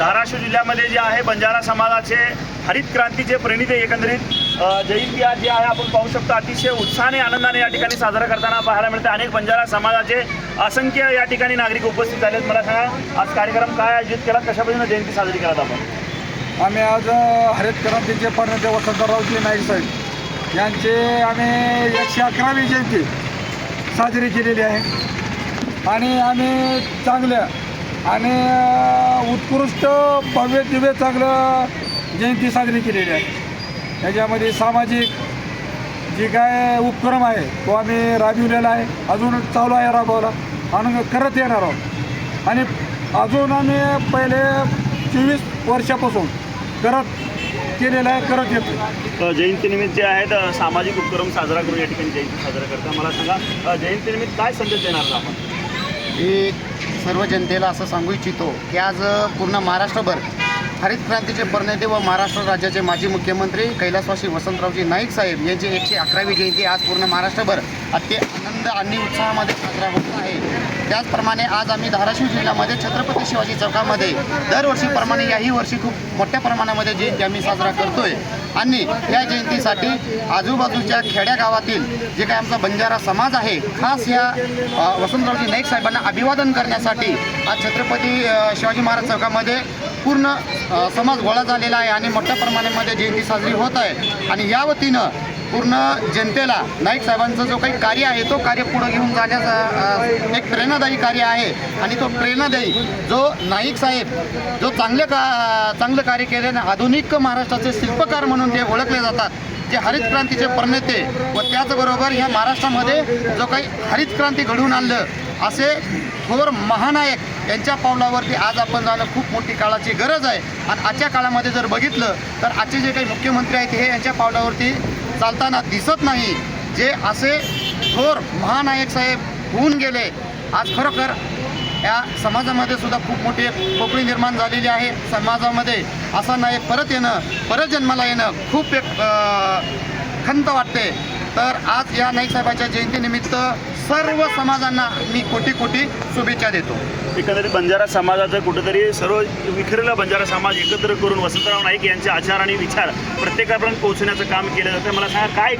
धाराशिव जिल्ह्यामध्ये जे आहे बंजारा समाजाचे हरित क्रांतीचे प्रणिते एकंदरीत जयंती आज जी आहे आपण पाहू शकतो अतिशय उत्साहाने आनंदाने या ठिकाणी साजरा करताना पाहायला मिळते. अनेक बंजारा समाजाचे असंख्य या ठिकाणी नागरिक उपस्थित झालेत. मला सांगा आज कार्यक्रम काय आयोजित केला? कशा पद्धतीनं जयंती साजरी करत आपण? आम्ही आज हरित क्रांतीचे परिणते वसंतरावजी नाईक साहेब यांचे आम्ही एकशे अकरावी जयंती साजरी केलेली आहे. आणि आम्ही चांगल्या आणि उत्कृष्ट भव्य दिव्य चांगलं जयंती साजरी केलेली आहे. त्याच्यामध्ये सामाजिक जे काय उपक्रम आहे तो आम्ही राबविलेला आहे. अजून चालू आहे राबवला. आणि करत येणार आहोत. आणि अजून आम्ही पहिले चोवीस वर्षापासून करत केलेलं आहे करत येतो जयंतीनिमित्त जे आहेत सामाजिक उपक्रम साजरा करून या ठिकाणी जयंती साजरा करता मला सांगा जयंतीनिमित्त काय संदेश देणार आहात आपण? मी सर्व जनतेला असं सांगू इच्छितो की आज पूर्ण महाराष्ट्रभर हरित क्रांतीचे प्रणेते व महाराष्ट्र राज्याचे माजी मुख्यमंत्री कैलासवासी वसंतरावजी नाईक साहेब यांची एकशे अकरावी जयंती आज पूर्ण महाराष्ट्रभर अति आनंद आणि उत्साहामध्ये साजरा होत आहे. त्याचप्रमाणे आज आम्ही धाराशिव जिल्ह्यामध्ये छत्रपती शिवाजी चौकामध्ये दरवर्षीप्रमाणे याही वर्षी खूप मोठ्या प्रमाणामध्ये जयंती आम्ही साजरा करतोय. आणि या जयंतीसाठी आजूबाजूच्या खेड्यागावातील जे काही आमचा बंजारा समाज आहे खास या वसंतरावजी नाईक साहेबांना अभिवादन करण्यासाठी आज छत्रपती शिवाजी महाराज चौकामध्ये पूर्ण समाज गोळा झालेला आहे आणि मोठ्या प्रमाणामध्ये जयंती साजरी होत आहे. आणि या वतीनं पूर्ण जनतेला नाईक साहेबांचं जो काही कार्य आहे तो कार्य पुढं घेऊन जाण्याचा एक प्रेरणादायी कार्य आहे. आणि तो प्रेरणादायी जो नाईक साहेब जो चांगले का चांगलं कार्य केल्याने आधुनिक महाराष्ट्राचे शिल्पकार म्हणून ते ओळखले जातात जे हरित क्रांतीचे प्रणेते व त्याचबरोबर ह्या महाराष्ट्रामध्ये जो काही हरित क्रांती घडवून आणलं असे थोर महानायक यांच्या पावलावरती आज आपण जाणं खूप मोठी काळाची गरज आहे. आणि आजच्या काळामध्ये जर बघितलं तर आजचे जे काही मुख्यमंत्री आहेत हे यांच्या पावलावरती चालताना दिसत नाही. जे असे थोर महानायक साहेब होऊन गेले आज खरोखर या समाजामध्ये सुद्धा खूप मोठी पोकळी निर्माण झालेली आहे. समाजामध्ये असा नायक परत येणं परत जन्माला येणं खूप एक खंत वाटते. तर आज या नाईक साहेबाच्या जयंतीनिमित्त सर्व समाजांना मी कोटी कोटी शुभेच्छा देतो. एकंदरीत बंजारा समाजाचं कुठेतरी सर्व विखरलेला बंजारा समाज एकत्र करून वसंतराव नाईक यांचे आचार आणि विचार प्रत्येकापर्यंत पोहोचण्याचं काम केलं जातं. मला सांगा काय